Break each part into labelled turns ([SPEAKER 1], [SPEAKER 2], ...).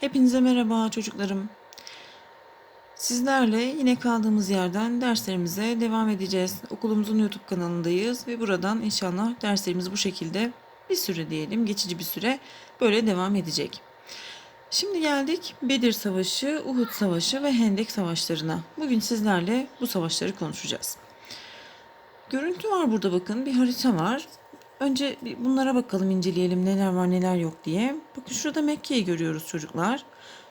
[SPEAKER 1] Hepinize merhaba çocuklarım. Sizlerle yine kaldığımız yerden derslerimize devam edeceğiz. Okulumuzun YouTube kanalındayız ve buradan inşallah derslerimiz bu şekilde bir süre diyelim, geçici bir süre böyle devam edecek. Şimdi geldik Bedir Savaşı, Uhud Savaşı ve Hendek Savaşlarına. Bugün sizlerle bu savaşları konuşacağız. Görüntü var burada bakın, bir harita var. Önce bunlara bakalım, inceleyelim neler var neler yok diye. Bakın şurada Mekke'yi görüyoruz çocuklar.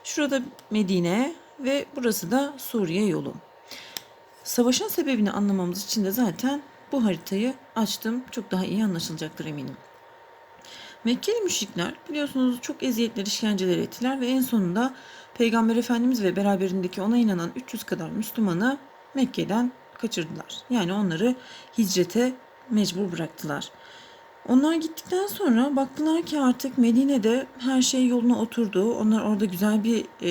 [SPEAKER 1] Şurada Medine ve burası da Suriye yolu. Savaşın sebebini anlamamız için de zaten bu haritayı açtım. Çok daha iyi anlaşılacaktır eminim. Mekkeli müşrikler biliyorsunuz çok eziyetler, işkenceler ettiler ve en sonunda Peygamber Efendimiz ve beraberindeki ona inanan 300 kadar Müslümanı Mekke'den kaçırdılar. Yani onları hicrete mecbur bıraktılar. Onlar gittikten sonra baktılar ki artık Medine'de her şey yoluna oturdu. Onlar orada güzel bir e,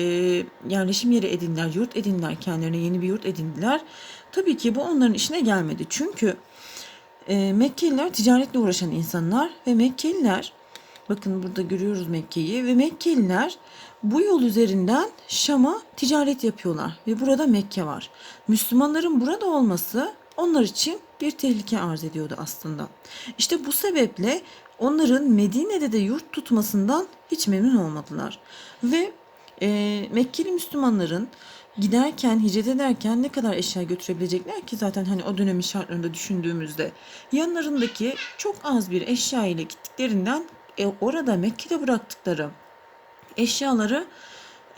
[SPEAKER 1] yerleşim yeri edindiler, yurt edindiler kendilerine yeni bir yurt edindiler. Tabii ki bu onların işine gelmedi. Çünkü e, Mekkeliler ticaretle uğraşan insanlar ve Mekkeliler bakın burada görüyoruz Mekke'yi ve Mekkeliler bu yol üzerinden Şam'a ticaret yapıyorlar ve burada Mekke var. Müslümanların burada olması onlar için bir tehlike arz ediyordu aslında. İşte bu sebeple onların Medine'de de yurt tutmasından hiç memnun olmadılar. Ve e, Mekkeli Müslümanların giderken, hicret ederken ne kadar eşya götürebilecekler ki zaten hani o dönemin şartlarında düşündüğümüzde yanlarındaki çok az bir eşya ile gittiklerinden e, orada Mekke'de bıraktıkları eşyaları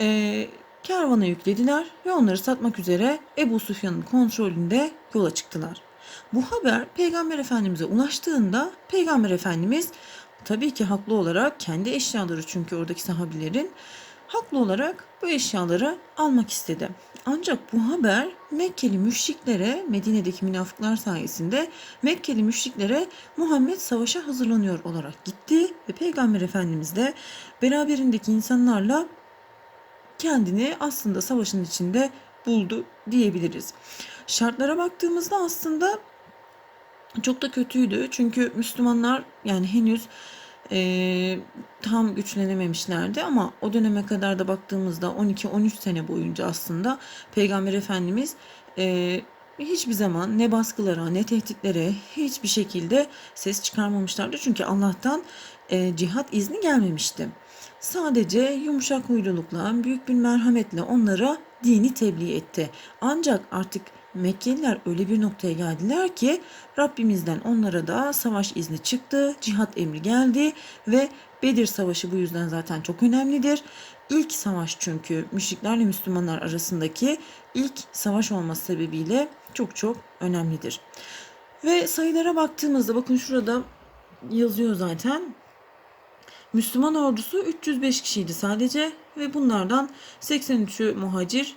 [SPEAKER 1] e, kervana yüklediler ve onları satmak üzere Ebu Sufyan'ın kontrolünde yola çıktılar. Bu haber Peygamber Efendimiz'e ulaştığında Peygamber Efendimiz tabii ki haklı olarak kendi eşyaları çünkü oradaki sahabilerin haklı olarak bu eşyaları almak istedi. Ancak bu haber Mekkeli müşriklere, Medine'deki münafıklar sayesinde Mekkeli müşriklere Muhammed savaşa hazırlanıyor olarak gitti ve Peygamber Efendimiz de beraberindeki insanlarla kendini aslında savaşın içinde buldu diyebiliriz. Şartlara baktığımızda aslında çok da kötüydü. Çünkü Müslümanlar yani henüz e, tam güçlenememişlerdi ama o döneme kadar da baktığımızda 12-13 sene boyunca aslında Peygamber Efendimiz e, hiçbir zaman ne baskılara ne tehditlere hiçbir şekilde ses çıkarmamışlardı. Çünkü Allah'tan e, cihat izni gelmemişti. Sadece yumuşak huylulukla, büyük bir merhametle onlara dini tebliğ etti. Ancak artık Mekkeliler öyle bir noktaya geldiler ki Rabbimizden onlara da savaş izni çıktı, cihat emri geldi ve Bedir Savaşı bu yüzden zaten çok önemlidir. İlk savaş çünkü müşriklerle Müslümanlar arasındaki ilk savaş olması sebebiyle çok çok önemlidir. Ve sayılara baktığımızda bakın şurada yazıyor zaten. Müslüman ordusu 305 kişiydi sadece ve bunlardan 83'ü muhacir,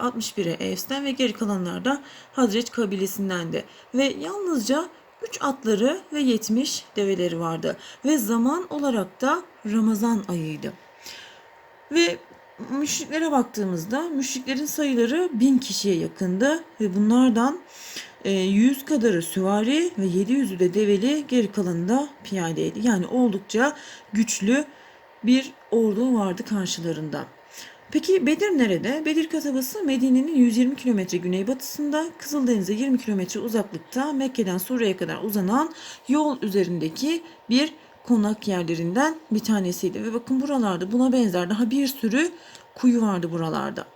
[SPEAKER 1] 61'e Evs'ten ve geri kalanlar da Hazreç kabilesindendi. Ve yalnızca 3 atları ve 70 develeri vardı. Ve zaman olarak da Ramazan ayıydı. Ve müşriklere baktığımızda müşriklerin sayıları 1000 kişiye yakındı ve bunlardan 100 kadarı süvari ve 700'ü de develi geri kalanı da piyadeydi. Yani oldukça güçlü bir ordu vardı karşılarında. Peki Bedir nerede? Bedir kasabası Medine'nin 120 kilometre güneybatısında, Kızıldeniz'e 20 kilometre uzaklıkta, Mekke'den Suriye'ye kadar uzanan yol üzerindeki bir konak yerlerinden bir tanesiydi. Ve bakın buralarda buna benzer daha bir sürü kuyu vardı buralarda.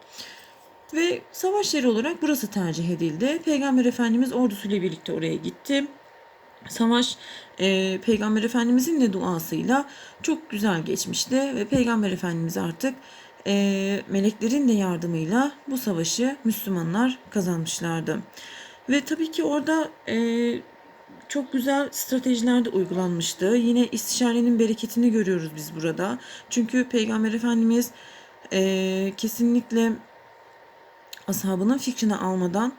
[SPEAKER 1] Ve savaş yeri olarak burası tercih edildi. Peygamber Efendimiz ordusuyla birlikte oraya gitti. Savaş e, Peygamber Efendimizin de duasıyla çok güzel geçmişti ve Peygamber Efendimiz artık e, meleklerin de yardımıyla bu savaşı Müslümanlar kazanmışlardı. Ve tabii ki orada e, çok güzel stratejiler de uygulanmıştı. Yine istişarenin bereketini görüyoruz biz burada. Çünkü Peygamber Efendimiz e, kesinlikle ashabının fikrini almadan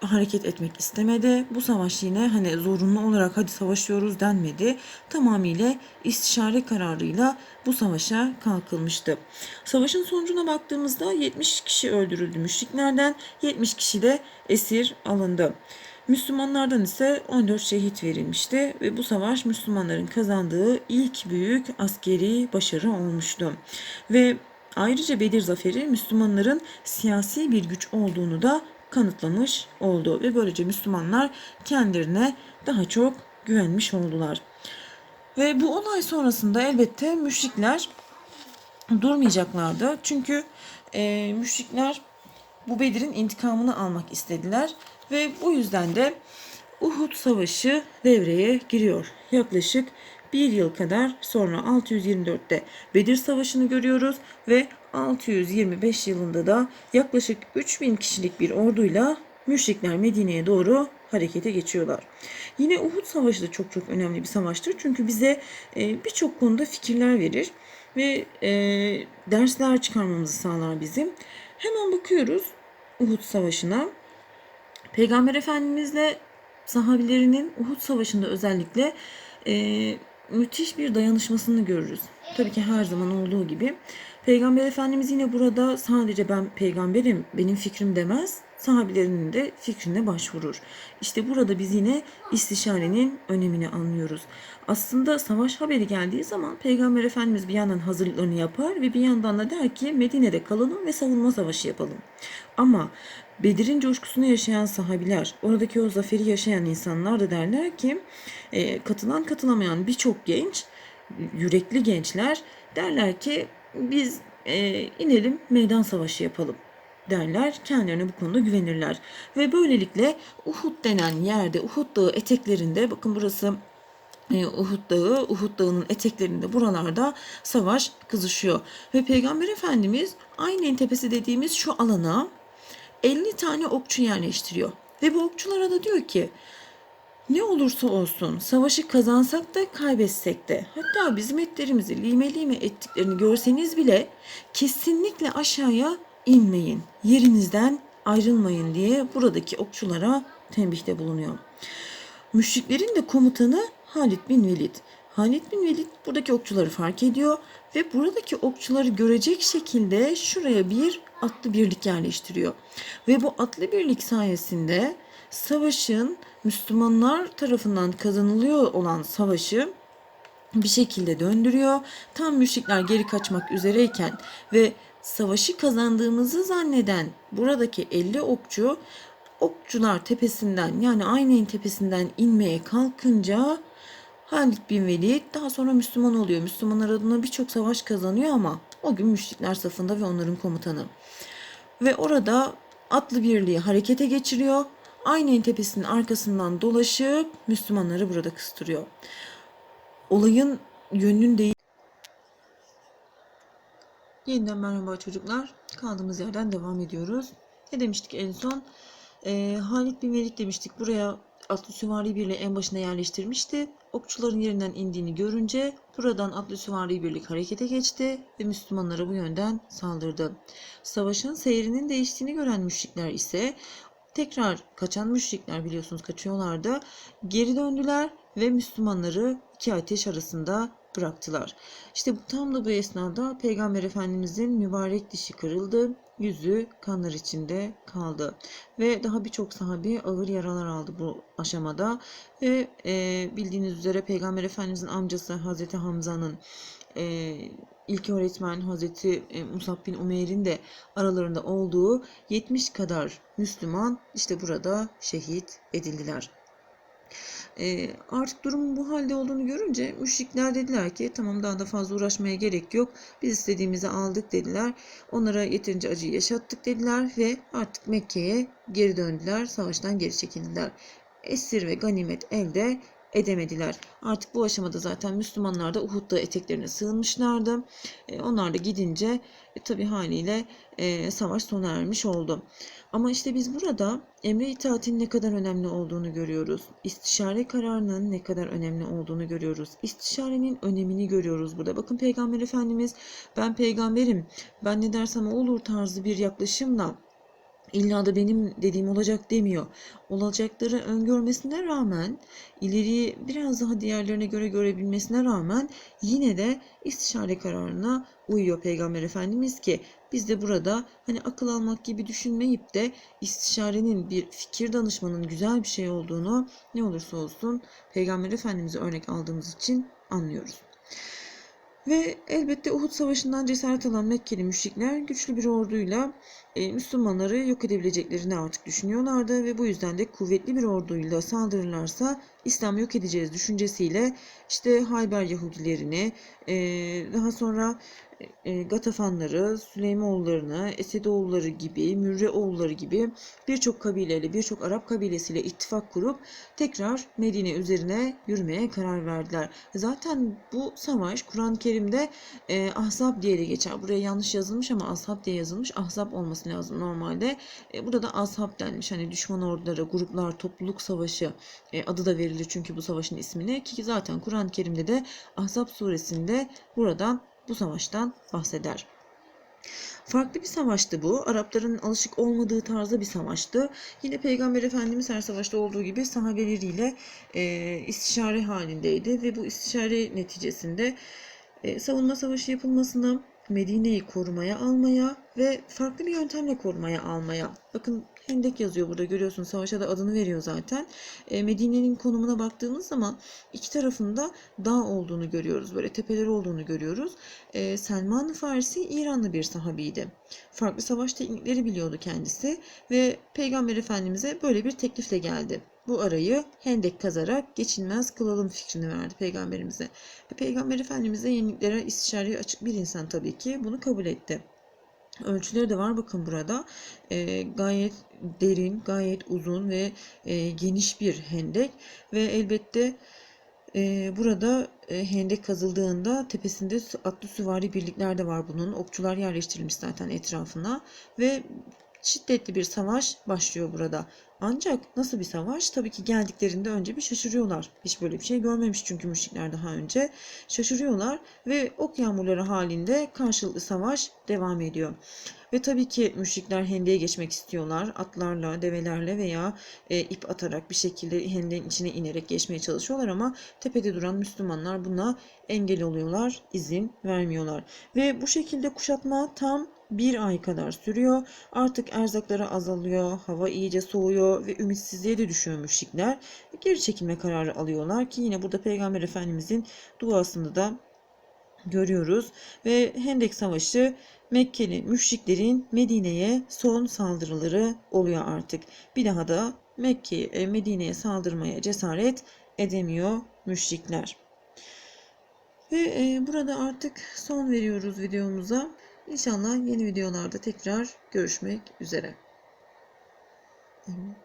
[SPEAKER 1] hareket etmek istemedi. Bu savaş yine hani zorunlu olarak hadi savaşıyoruz denmedi. Tamamıyla istişare kararıyla bu savaşa kalkılmıştı. Savaşın sonucuna baktığımızda 70 kişi öldürüldü müşriklerden, 70 kişi de esir alındı. Müslümanlardan ise 14 şehit verilmişti ve bu savaş Müslümanların kazandığı ilk büyük askeri başarı olmuştu. Ve Ayrıca Bedir Zaferi Müslümanların siyasi bir güç olduğunu da kanıtlamış oldu ve böylece Müslümanlar kendilerine daha çok güvenmiş oldular. Ve bu olay sonrasında elbette müşrikler durmayacaklardı. Çünkü e, müşrikler bu Bedir'in intikamını almak istediler ve bu yüzden de Uhud Savaşı devreye giriyor. Yaklaşık bir yıl kadar sonra 624'te Bedir Savaşı'nı görüyoruz ve 625 yılında da yaklaşık 3000 kişilik bir orduyla müşrikler Medine'ye doğru harekete geçiyorlar. Yine Uhud Savaşı da çok çok önemli bir savaştır. Çünkü bize e, birçok konuda fikirler verir ve e, dersler çıkarmamızı sağlar bizim. Hemen bakıyoruz Uhud Savaşı'na. Peygamber Efendimizle sahabilerinin Uhud Savaşı'nda özellikle e, müthiş bir dayanışmasını görürüz. Tabii ki her zaman olduğu gibi. Peygamber Efendimiz yine burada sadece ben peygamberim, benim fikrim demez, sahabilerinin de fikrine başvurur. İşte burada biz yine istişarenin önemini anlıyoruz. Aslında savaş haberi geldiği zaman Peygamber Efendimiz bir yandan hazırlıklarını yapar ve bir yandan da der ki Medine'de kalalım ve savunma savaşı yapalım. Ama Bedir'in coşkusunu yaşayan sahabiler, oradaki o zaferi yaşayan insanlar da derler ki e, katılan katılamayan birçok genç, yürekli gençler derler ki biz e, inelim meydan savaşı yapalım derler. Kendilerine bu konuda güvenirler. Ve böylelikle Uhud denen yerde, Uhud Dağı eteklerinde bakın burası e, Uhud Dağı, Uhud Dağı'nın eteklerinde buralarda savaş kızışıyor. Ve Peygamber Efendimiz Aynen Tepesi dediğimiz şu alana 50 tane okçu yerleştiriyor. Ve bu okçulara da diyor ki ne olursa olsun savaşı kazansak da kaybetsek de hatta bizim etlerimizi lime lime ettiklerini görseniz bile kesinlikle aşağıya inmeyin. Yerinizden ayrılmayın diye buradaki okçulara tembihte bulunuyor. Müşriklerin de komutanı Halid bin Velid. Halid bin Velid buradaki okçuları fark ediyor ve buradaki okçuları görecek şekilde şuraya bir atlı birlik yerleştiriyor. Ve bu atlı birlik sayesinde savaşın Müslümanlar tarafından kazanılıyor olan savaşı bir şekilde döndürüyor. Tam müşrikler geri kaçmak üzereyken ve savaşı kazandığımızı zanneden buradaki 50 okçu okçular tepesinden yani Aynen tepesinden inmeye kalkınca Halid bin Velid daha sonra Müslüman oluyor. Müslümanlar adına birçok savaş kazanıyor ama o gün müşrikler safında ve onların komutanı. Ve orada atlı birliği harekete geçiriyor. Aynen tepesinin arkasından dolaşıp Müslümanları burada kıstırıyor. Olayın yönünün değil. Yeniden merhaba çocuklar. Kaldığımız yerden devam ediyoruz. Ne demiştik en son? Ee, Halid bin Velid demiştik. Buraya atlı süvari birliği en başına yerleştirmişti. Okçuların yerinden indiğini görünce buradan atlı süvari birlik harekete geçti ve Müslümanlara bu yönden saldırdı. Savaşın seyrinin değiştiğini gören müşrikler ise tekrar kaçan müşrikler biliyorsunuz kaçıyorlardı. Geri döndüler ve Müslümanları iki ateş arasında bıraktılar. İşte tam da bu esnada Peygamber Efendimizin mübarek dişi kırıldı, yüzü kanlar içinde kaldı ve daha birçok sahabi ağır yaralar aldı bu aşamada ve e, bildiğiniz üzere Peygamber Efendimizin amcası Hazreti Hamza'nın e, ilk öğretmen Hazreti e, Musab bin Umeyr'in de aralarında olduğu 70 kadar Müslüman işte burada şehit edildiler. E, artık durumun bu halde olduğunu görünce müşrikler dediler ki tamam daha da fazla uğraşmaya gerek yok. Biz istediğimizi aldık dediler. Onlara yeterince acıyı yaşattık dediler ve artık Mekke'ye geri döndüler. Savaştan geri çekildiler. Esir ve ganimet elde edemediler. Artık bu aşamada zaten Müslümanlar da Uhud'da eteklerine sığınmışlardı. E, onlar da gidince e, tabi haliyle e, savaş sona ermiş oldu. Ama işte biz burada emre itaatin ne kadar önemli olduğunu görüyoruz. İstişare kararının ne kadar önemli olduğunu görüyoruz. İstişarenin önemini görüyoruz burada. Bakın Peygamber Efendimiz ben peygamberim, ben ne dersem olur tarzı bir yaklaşımla İlla da benim dediğim olacak demiyor. Olacakları öngörmesine rağmen ileriyi biraz daha diğerlerine göre görebilmesine rağmen yine de istişare kararına uyuyor Peygamber Efendimiz ki biz de burada hani akıl almak gibi düşünmeyip de istişarenin bir fikir danışmanın güzel bir şey olduğunu ne olursa olsun Peygamber Efendimiz'e örnek aldığımız için anlıyoruz. Ve elbette Uhud Savaşı'ndan cesaret alan Mekkeli müşrikler güçlü bir orduyla e, Müslümanları yok edebileceklerini artık düşünüyorlardı ve bu yüzden de kuvvetli bir orduyla saldırırlarsa İslam'ı yok edeceğiz düşüncesiyle işte Hayber Yahudilerini, e, daha sonra e, Gatafanları, Süleymoğullarını, Esedoğulları gibi, Mürreoğulları gibi birçok kabileyle, birçok Arap kabilesiyle ittifak kurup tekrar Medine üzerine yürümeye karar verdiler. Zaten bu savaş Kur'an-ı Kerim'de e, Ahzab diye de geçer. Buraya yanlış yazılmış ama Ashab diye yazılmış. Ahzab olması lazım normalde. E, burada da Ashab denmiş. Hani düşman orduları, gruplar, topluluk savaşı e, adı da verilir çünkü bu savaşın ismine. Ki zaten Kur'an-ı Kerim'de de Ahzab suresinde buradan bu savaştan bahseder. Farklı bir savaştı bu. Arapların alışık olmadığı tarzda bir savaştı. Yine Peygamber Efendimiz her savaşta olduğu gibi sahabeleriyle e, istişare halindeydi ve bu istişare neticesinde e, savunma savaşı yapılmasına, Medine'yi korumaya almaya ve farklı bir yöntemle korumaya almaya. Bakın Hendek yazıyor burada görüyorsun. Savaşa da adını veriyor zaten. E, Medine'nin konumuna baktığımız zaman iki tarafında dağ olduğunu görüyoruz. Böyle tepeleri olduğunu görüyoruz. E, Selman Farisi İranlı bir sahabiydi. Farklı savaş teknikleri biliyordu kendisi ve Peygamber Efendimiz'e böyle bir teklifle geldi. Bu arayı hendek kazarak geçilmez kılalım fikrini verdi peygamberimize. Peygamber efendimize yeniliklere istişareye açık bir insan tabii ki bunu kabul etti. Ölçüleri de var bakın burada. E, gayet derin, gayet uzun ve e, geniş bir hendek ve elbette e, burada e, hendek kazıldığında tepesinde atlı süvari birlikler de var bunun. Okçular yerleştirilmiş zaten etrafına ve şiddetli bir savaş başlıyor burada. Ancak nasıl bir savaş? Tabii ki geldiklerinde önce bir şaşırıyorlar. Hiç böyle bir şey görmemiş çünkü müşrikler daha önce. Şaşırıyorlar ve ok yağmurları halinde karşılıklı savaş devam ediyor. Ve tabii ki müşrikler hendeye geçmek istiyorlar. Atlarla, develerle veya e, ip atarak bir şekilde hendeğin içine inerek geçmeye çalışıyorlar ama tepede duran Müslümanlar buna engel oluyorlar, izin vermiyorlar. Ve bu şekilde kuşatma tam bir ay kadar sürüyor. Artık erzakları azalıyor, hava iyice soğuyor ve ümitsizliğe de düşüyor müşrikler. Geri çekilme kararı alıyorlar ki yine burada Peygamber Efendimizin duasında da görüyoruz. Ve Hendek Savaşı Mekkeli müşriklerin Medine'ye son saldırıları oluyor artık. Bir daha da Mekke Medine'ye saldırmaya cesaret edemiyor müşrikler. Ve e, burada artık son veriyoruz videomuza. İnşallah yeni videolarda tekrar görüşmek üzere. Evet.